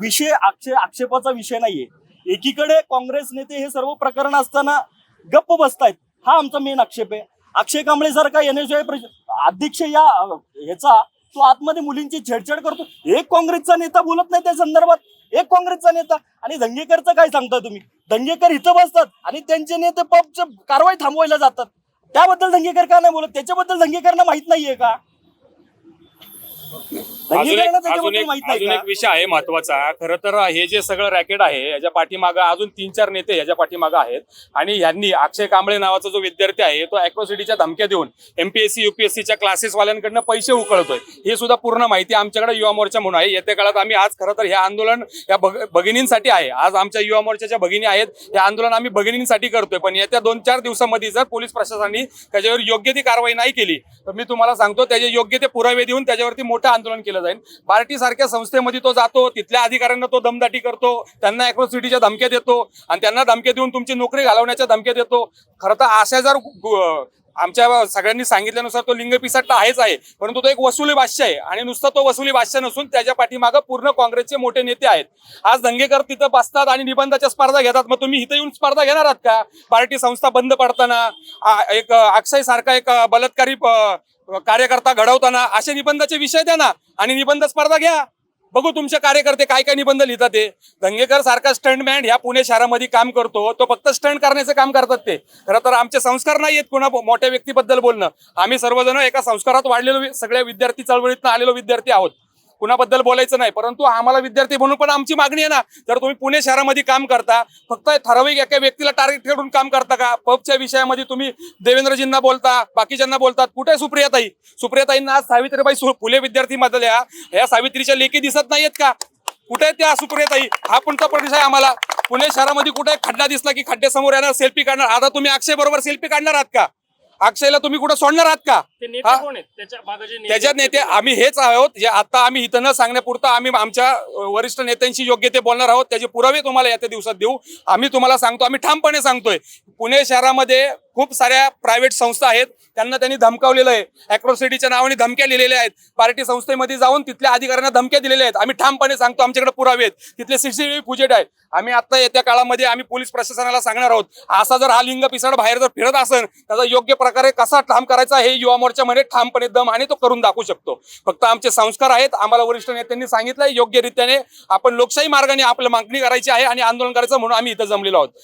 विषय आक्षे आक्षेपाचा विषय नाहीये. एकीकडे काँग्रेस नेते हे सर्व प्रकरण असताना गप्प बसतायत. हा आमचा मेन आक्षेप आहे. अक्षय कांबळे सारखा एनएसआय अध्यक्ष या ह्याचा तो आतमध्ये मुलींची छेडछाड करतो. एक काँग्रेसचा नेता बोलत नाही त्या संदर्भात. एक काँग्रेसचा नेता. आणि दंगेकरचं काय सांगता तुम्ही? दंगेकर इथं बसतात आणि त्यांचे नेते पबच्या कारवाई थांबवायला जातात. त्याबद्दल दंगेकर का नाही बोलत? त्याच्याबद्दल दंगेकरांना माहीत नाहीये का? Okay. अजून एक दंगेकरांना अजून त्याच्याबद्दल एक माहीत नाही अजून का? एक विषय आहे महत्त्वाचा खरं तर हे जे सगळं रॅकेट आहे याच्या पाठीमागं अजून तीन चार नेते याच्या पाठीमागं आहेत. आणि यांनी अक्षय कांबळे नावाचा जो विद्यार्थी आहे तो अॅक्रोसिटीच्या धमक्या देऊन एमपीएससी युपीएससीच्या क्लासेसवाल्यांकडनं पैसे उकळतोय. हे सुद्धा पूर्ण माहिती आमच्याकडे युवा मोर्चा म्हणून आहे. येत्या काळात आम्ही आज खरं तर हे आंदोलन या भग- भगिनींसाठी आहे. आज आमच्या युवा मोर्चाच्या भगिनी आहेत. हे आंदोलन आम्ही भगिनींसाठी करतोय. पण येत्या दोन चार दिवसामध्ये जर पोलीस प्रशासनाने त्याच्यावर योग्य ती कारवाई नाही केली तर मी तुम्हाला सांगतो त्याचे योग्य ते पुरावे देऊन त्याच्यावरती मोठं आंदोलन केलं जाईल. पार्टी सारख्या संस्थेमध्ये तो जातो तिथल्या अधिकाऱ्यांना तो दमदाटी करतो त्यांना अॅक्रोसिटीच्या धमक्या देतो आणि त्यांना धमक्या देऊन तुमची नोकरी घालवण्याच्या धमक्या देतो. खरं तर अशा जर आमच्या सगळ्यांनी सांगितल्यानुसार तो लिंग पिसाटला आहेच आहे परंतु तो एक वसुली भाष्य आहे आणि नुसतं तो वसुली भाष्य नसून त्याच्या पाठीमागं पूर्ण काँग्रेसचे मोठे नेते आहेत. आज दंगेकर तिथं बसतात आणि निबंधाच्या स्पर्धा घेतात. मग तुम्ही इथं येऊन स्पर्धा घेणार आहात का? पार्टी संस्था बंद पडताना एक अक्षय सारखा एक बलात्कारी कार्यकर्ता घडवताना असे निबंधाचे विषय द्या ना. आणि निबंध स्पर्धा घ्या. बघू तुमचे कार्यकर्ते काय काय निबंध लिहितात ते. दंगेकर सारखा स्टंटमॅन ह्या पुणे शहरामध्ये काम करतो. तो फक्त स्टंट करण्याचं काम करतात ते. खरं तर आमचे संस्कार नाही आहेत कुणा मोठ्या व्यक्तीबद्दल बोलणं. आम्ही सर्वजण एका संस्कारात वाढलेलो सगळ्या विद्यार्थी चळवळीतनं आलेलो विद्यार्थी आहोत. कुणाबद्दल बोलायचं नाही परंतु आम्हाला विद्यार्थी म्हणून पण आमची मागणी आहे ना. जर तुम्ही पुणे शहरामध्ये काम करता फक्त ठराविक एका व्यक्तीला टार्गेट करून काम करता का? पबच्या विषयामध्ये तुम्ही देवेंद्रजींना बोलता बाकीच्यांना बोलतात. कुठे सुप्रियाताई? सुप्रियाताईंना आज सावित्रीबाई सु- फुले विद्यार्थी मधल्या या सावित्रीच्या लेखी दिसत नाहीयेत का? कुठे त्या सुप्रियाताई? हा पुढचा प्रदेश आहे आम्हाला. पुणे शहरामध्ये कुठे खड्डा दिसला की खड्डे समोर येणार सेल्फी काढणार? आता तुम्ही अक्षय बरोबर सेल्फी काढणार आहात का? अक्षयला तुम्ही कुठे सोडणार आहात का? ते? नेते कोण आहेत? त्याच्यामागे जे नेते त्याच्यात नेते आम्ही हेच आहोत जे आता आम्ही इथं न सांगण्यापुरतं आम्ही आमच्या वरिष्ठ नेत्यांशी योग्य ते बोलणार आहोत. त्याचे पुरावे तुम्हाला येत्या दिवसात देऊ. आम्ही तुम्हाला सांगतो आम्ही ठामपणे सांगतोय पुणे शहरामध्ये खूप साऱ्या प्रायव्हेट संस्था आहेत. त्यांना त्यांनी धमकावलेलं आहे. अॅक्रोसिटीच्या नावाने धमक्या लिहिलेल्या आहेत. पार्टी संस्थेमध्ये जाऊन तिथल्या अधिकाऱ्यांना धमक्या दिलेल्या आहेत. आम्ही ठामपणे सांगतो आमच्याकडे पुरावे आहेत. तिथले सीसीटीव्ही फुजेट आहेत. आम्ही आता येत्या काळामध्ये आम्ही पोलीस प्रशासनाला सांगणार आहोत. असा जर हा लिंग पिसाड बाहेर जर फिरत असेल त्याचा योग्य प्रकारे कसा ठाम करायचा हे युवा मोर्चामध्ये ठामपणे दम आणि तो करून दाखवू शकतो. फक्त आमचे संस्कार आहेत आम्हाला वरिष्ठ नेत्यांनी सांगितलंय योग्य रीतीने आपण लोकशाही मार्गाने आपलं मागणी करायची आहे आणि आंदोलन करायचं म्हणून आम्ही इथं जमलेलो आहोत.